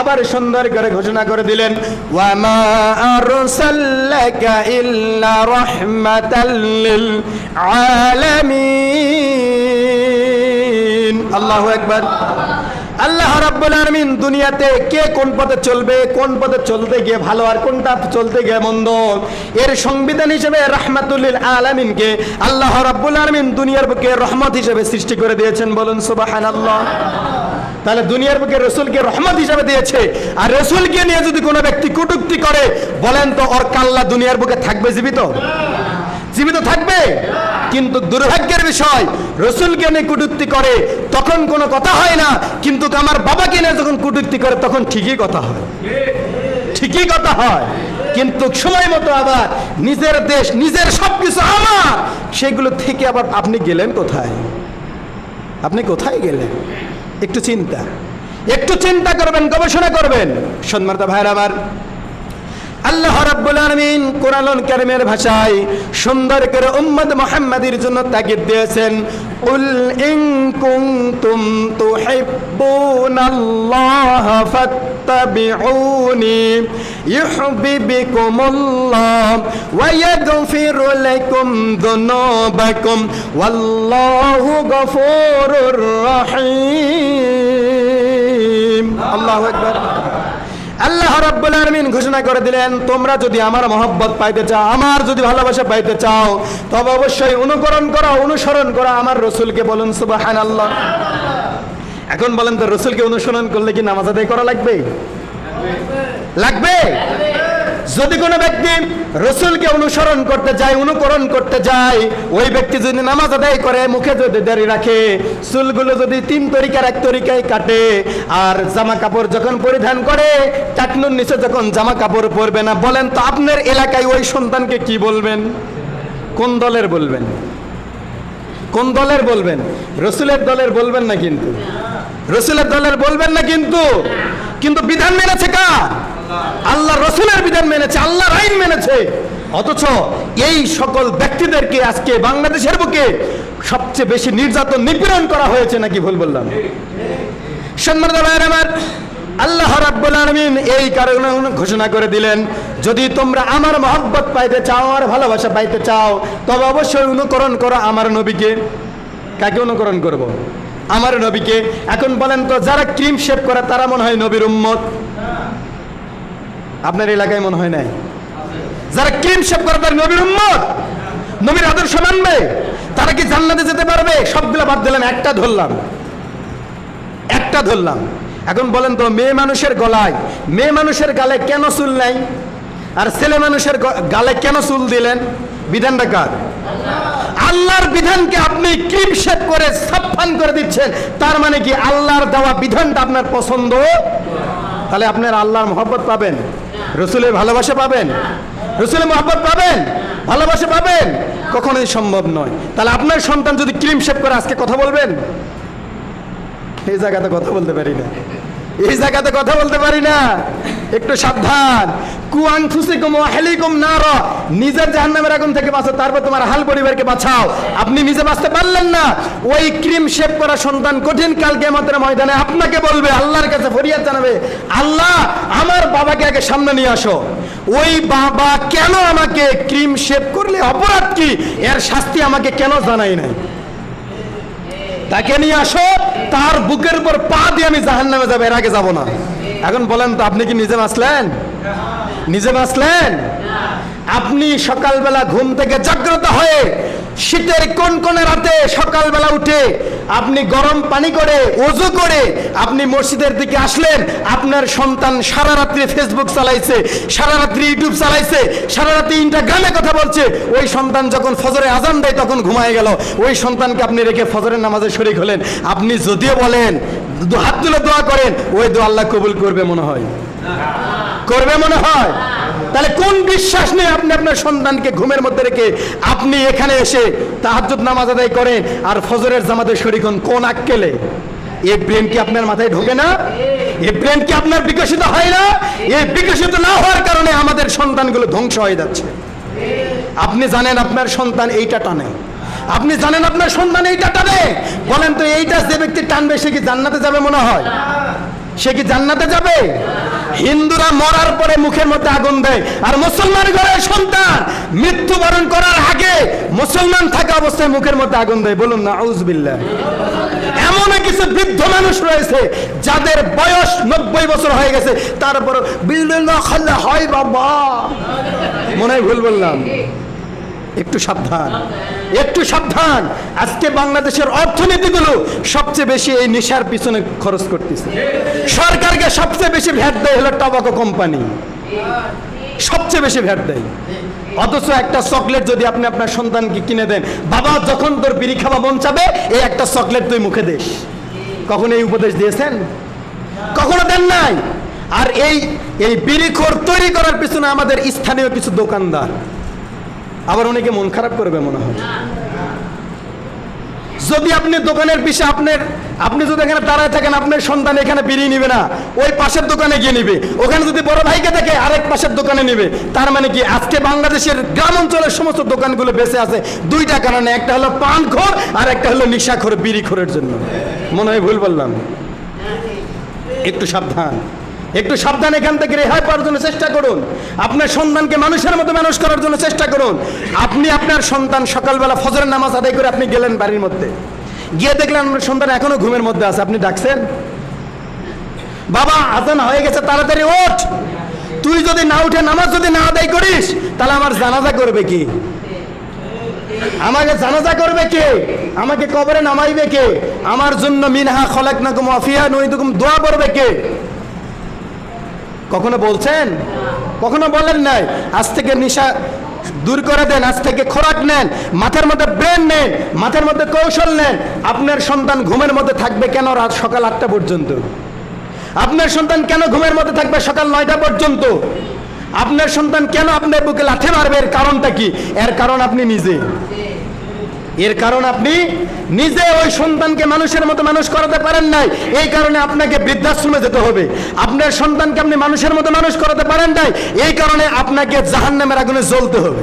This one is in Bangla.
আবার সুন্দর করে ঘোষণা করে দিলেন আল্লাহু রাব্বুল দুনিয়াতে কে কোন পথে চলবে, কোন পথে চলতে গিয়ে ভালো আর কোনটা চলতে গিয়ে মন্দ, এর সংবিধান হিসেবে রাহমাতুল্লিল আলামিনকে আল্লাহ রাব্বুল আলামিন দুনিয়ার বুকে রহমত হিসেবে সৃষ্টি করে দিয়েছেন বলুন সুবহানাল্লাহ। তাহলে দুনিয়ার বুকে রসুলকে রহমত হিসাবে দিয়েছে। আর রসুলকে নিয়ে যদি কোনো ব্যক্তি কটুক্তি করে, বলেন তো, ওর কাল্লা দুনিয়ার বুকে থাকবে, জীবিত? জীবিত থাকবে। কিন্তু দুর্ভাগ্যের বিষয়, রসুলকে নিয়ে কটুক্তি করে, তখন কোনো কথা হয় না। কিন্তু আমার বাবাকে নিয়ে যখন কটুক্তি করে, তখন ঠিকই কথা হয়। ঠিকই কথা হয়। কিন্তু সময় মতো আবার নিজের দেশ, নিজের সবকিছু আমার। সেগুলো থেকে আবার আপনি গেলেন কোথায়? আপনি কোথায় গেলেন? একটু চিন্তা। একটু চিন্তা করবেন গবেষণা করবেন। সন্মার্তা ভাইয়ের আমার আল্লাহ রাব্বুল আলামিন কোরআনুল কারীমের ভাষায় সুন্দর করে উম্মত মুহাম্মাদের জন্য তাগিদ দিয়েছেন, উল ইন কুনতুম তুহিব্বুনাল্লাহ ফাত্তাবিউনি ইউহিব্বুকুমুল্লাহ ওয়া ইয়াগফির লাকুম যুনুবাকুম ওয়াল্লাহু গফুরুর রহিম। আল্লাহু রাব্বুল আলমিন ঘোষণা করে দিলেন, তোমরা যদি আমার মহব্বত পাইতে চাও, আমার যদি ভালোবাসা পাইতে চাও, তবে অবশ্যই অনুকরণ করা, অনুসরণ করা আমার রসুলকে বলুন, সুবহানাল্লাহ। এখন বলেন তো, রসুলকে অনুসরণ করলে কি নামাজ আদায় করা লাগবে? লাগবে? যদি কোনো ব্যক্তি রসুলকে অনুসরণ করতে যায়, অনুকরণ করতে যায়, ওই ব্যক্তি যদি নামাজ আদায় করে, মুখে যদি দাড়ি রাখে, চুলগুলো যদি তিন তরিকার, এক তরিকায় কাটে, আর জামা কাপড় যখন পরিধান করে, টাকনুর নিচে যখন জামা কাপড় পরবে না, বলেন তো আপনার এলাকায় ওই সন্তানকে কি বলবেন? কোন দলের বলবেন? কোন দলের বলবেন? রসুলের দলের বলবেন না কিন্তু। রসুলের দলের বলবেন না কিন্তু। কিন্তু বিধান মেনেছে কার? আল্লাহ রসুলের বিধান মেনেছে আল্লাহর আইন মেনেছে। অথচ এই সকল ব্যক্তিদেরকে আজকে বাংলাদেশের বুকে সবচেয়ে বেশি নির্যাতন নিপীড়ন করা হয়েছে নাকি ভুল বললাম? সম্মানিত ভাইয়ের আমার, আল্লাহ রাব্বুল আলামিন এই কারণে ঘোষণা করে দিলেন, যদি তোমরা আমার মহব্বত পাইতে চাও আর ভালোবাসা পাইতে চাও, তবে অবশ্যই অনুকরণ করো আমার নবীকে। কাকে অনুকরণ করব। আমার নবীকে। এখন বলেন তো, যারা ক্রিম শেভ করে, তারা মনে হয় নবীর উম্মত। আপনার এলাকায় মনে হয় নাই? যারা ক্রিম শেভ করে তার নবীর উম্মত, নবীর আদর্শ মানবে, তারা কি জান্নাতে যেতে পারবে? সবগুলো বাদ দিলাম, একটা ধরলাম। একটা ধরলাম। এখন বলেন তো, মেয়ে মানুষের গলায়, মেয়ে মানুষের গালে কেন চুল নাই? আর ছেলে মানুষের গালে কেন চুল দিলেন? বিধানটা কার? আল্লাহর বিধানকে আপনি ক্রিম শেপ করে সাফান করে দিচ্ছেন। তার মানে কি আল্লাহর দেওয়া বিধানটা আপনার পছন্দ? তাহলে আপনার আল্লাহর মহব্বত পাবেন। রসুলের ভালোবাসা পাবেন? রসুলের মোহাম্মত পাবেন? ভালোবাসা পাবেন? কখনোই সম্ভব নয়। তাহলে আপনার সন্তান যদি ক্রিম শেপ করে আজকে কথা বলবেন? এই জায়গাতে কথা বলতে পারি না। এই জায়গাতে কথা বলতে পারি না। একটু সাবধান। কুয়াং ফুসিকুম হেলিকুম না র নিজের আগুন থেকে বাঁচো, তারপর তোমার হাল পরিবারকে বাঁচাও। আপনি নিজে বাঁচতে পারলেন না। ওই ক্রিম করা সন্তান কঠিন কাল কেমতের ময়দানে আপনাকে বলবে, আল্লাহর কাছে ফরিয়াদ জানাবে, আল্লাহ, আমার বাবাকে আগে সামনে নিয়ে আসো। ওই বাবা কেন আমাকে ক্রিম শেপ করলে অপরাধ কি? এর শাস্তি আমাকে কেন জানাই নাই? তাকে নিয়ে আসো, তার বুকের উপর পা দিয়ে আমি জাহান নামে যাব, এর আগে যাব না। এখন বলেন তো, আপনি কি নিজে বাঁচলেন? নিজে বাঁচলেন? আপনি সকালবেলা ঘুম থেকে জাগ্রত হয়ে শীতের কোন কোন রাতে সকালবেলা উঠে আপনি গরম পানি করে ওজু করে আপনি মসজিদের দিকে আসলেন, আপনার সন্তান সারা রাত্রি ফেসবুক চালাইছে, সারা রাত্রি ইউটিউব চালাইছে, সারা রাত্রি ইন্টাগ্রামে কথা বলছে। ওই সন্তান যখন ফজরে আজান দেয় তখন ঘুমায় গেল। ওই সন্তানকে আপনি রেখে ফজরের নামাজে শরিক হলেন। আপনি যদিও বলেন হাত তুলে দোয়া করেন, ওই দোয়া আল্লাহ কবুল করবে মনে হয়। করবে মনে হয়? তাহলে কোন বিশ্বাস নেই আপনি আপনার সন্তানকে ঘুমের মধ্যে রেখে আপনি এখানে এসে তাহাজ্জুদ নামাজ আদায় করেন আর ফজরের জামাতে শরিক কোন আক্কেলে? এই ব্রেন কি আপনার মাথায় ঢোকে না? এই ব্রেন কি আপনার বিকশিত হয় না? এই বিকশিত না হওয়ার কারণে আমাদের সন্তানগুলো ধ্বংস হয়ে যাচ্ছে। আপনি জানেন আপনার সন্তান এইটা টানে। আপনি জানেন আপনার সন্তান এইটা টানে বলেন তো এইটা যে ব্যক্তি টানবে, সে কি জান্নাতে যাবে মনে হয়? সে কি জান্নাতে যাবে? হিন্দুরা মরার পরে মুখের মধ্যে আগুন দেয়। আর মুসলমান ঘরের সন্তান মৃত্যুবরণ করার আগে মুসলমান থাকা অবস্থায় মুখের মধ্যে আগুন দেয়। বলুন না আউজবিল্লাহ এমন কিছু বৃদ্ধ মানুষ রয়েছে, যাদের বয়স নব্বই বছর হয়ে গেছে। তারপর খাল্লে, হয় বাবা। মনে হয় ভুল বললাম। একটু সাবধান একটু সাবধান। আজকে বাংলাদেশের অর্থনীতিগুলো সবচেয়ে বেশি এই নেশার পিছনে খরচ করতেছে। সরকারকে সবচেয়ে বেশি ভ্যাট দেয় হলো টবাকো কোম্পানি। সবচেয়ে বেশি ভ্যাট দেয়। অথচ একটা চকলেট যদি আপনি আপনার সন্তানকে কিনে দেন, বাবা যখন তোর বিড়ি খাওয়া মন চাবে, এই একটা চকলেট তুই মুখে দেশ কখন এই উপদেশ দিয়েছেন? কখনো দেন নাই? আর এই এই বিড়িখোর তৈরি করার পিছনে আমাদের স্থানীয় কিছু দোকানদার। আবার অনেকে মন খারাপ করবে মনে হয়। যদি আপনি দোকানের পিছে আপনার আপনি যদি এখানে দাঁড়ায় থাকেন, আপনার সন্তান এখানে বেরিয়ে নিবে না, ওই পাশের দোকানে গিয়ে নিবে। ওখানে যদি বড় ভাইকে থাকে আরেক পাশের দোকানে নিবে, তার মানে কি আজকে বাংলাদেশের গ্রাম অঞ্চলের সমস্ত দোকানগুলো বেঁচে আছে। দুইটা কারণে, একটা হলো পানখোর আর একটা হলো নিশাখোর বিড়িখোরের জন্য। মনে হয় ভুল বললাম? একটু সাবধান। একটু সাবধান এখান থেকে রেহাই পাওয়ার জন্য চেষ্টা করুন। আপনার সন্তানকে মানুষের মতো মানুষ করার জন্য চেষ্টা করুন। আপনি আপনার সন্তান সকালবেলা ফজরের নামাজ আদায় করে আপনি গেলেন বাড়ির মধ্যে। গিয়ে দেখলেন আপনার সন্তান এখনও ঘুমের মধ্যে আছে, আপনি ডাকছেন? বাবা, আজান হয়ে গেছে, তাড়াতাড়ি ওঠ। তুই যদি না উঠে নামাজ যদি না আদায় করিস, তাহলে আমার জানাজা করবে কি? আমাকে জানাজা করবে কে? আমাকে কবরে নামাইবে কে? আমার জন্য মিনহা খলাক নাকুম অফিয়া নইদুকুম দোয়া করবে কে? কখনো বলছেন? কখনো বলেন নাই? আজ থেকে নেশা দূর করে দেন, আজ থেকে খোরাক নেন, মাথার মধ্যে ব্রেন নেন, মাথার মধ্যে কৌশল নেন। আপনার সন্তান ঘুমের মধ্যে থাকবে কেন রাত সকাল আটটা পর্যন্ত? আপনার সন্তান কেন ঘুমের মধ্যে থাকবে সকাল নয়টা পর্যন্ত? আপনার সন্তান কেন আপনার বুকে লাথি মারবে? এর কারণটা কি? এর কারণ আপনি নিজে। এর কারণ আপনি নিজে ওই সন্তানকে মানুষের মতো মানুষ করাতে পারেন নাই। এই কারণে আপনাকে বৃদ্ধাশ্রমে যেতে হবে। আপনার সন্তানকে আপনি মানুষের মতো মানুষ করাতে পারেন নাই। এই কারণে আপনাকে জাহান্নামের আগুনে জ্বলতে হবে।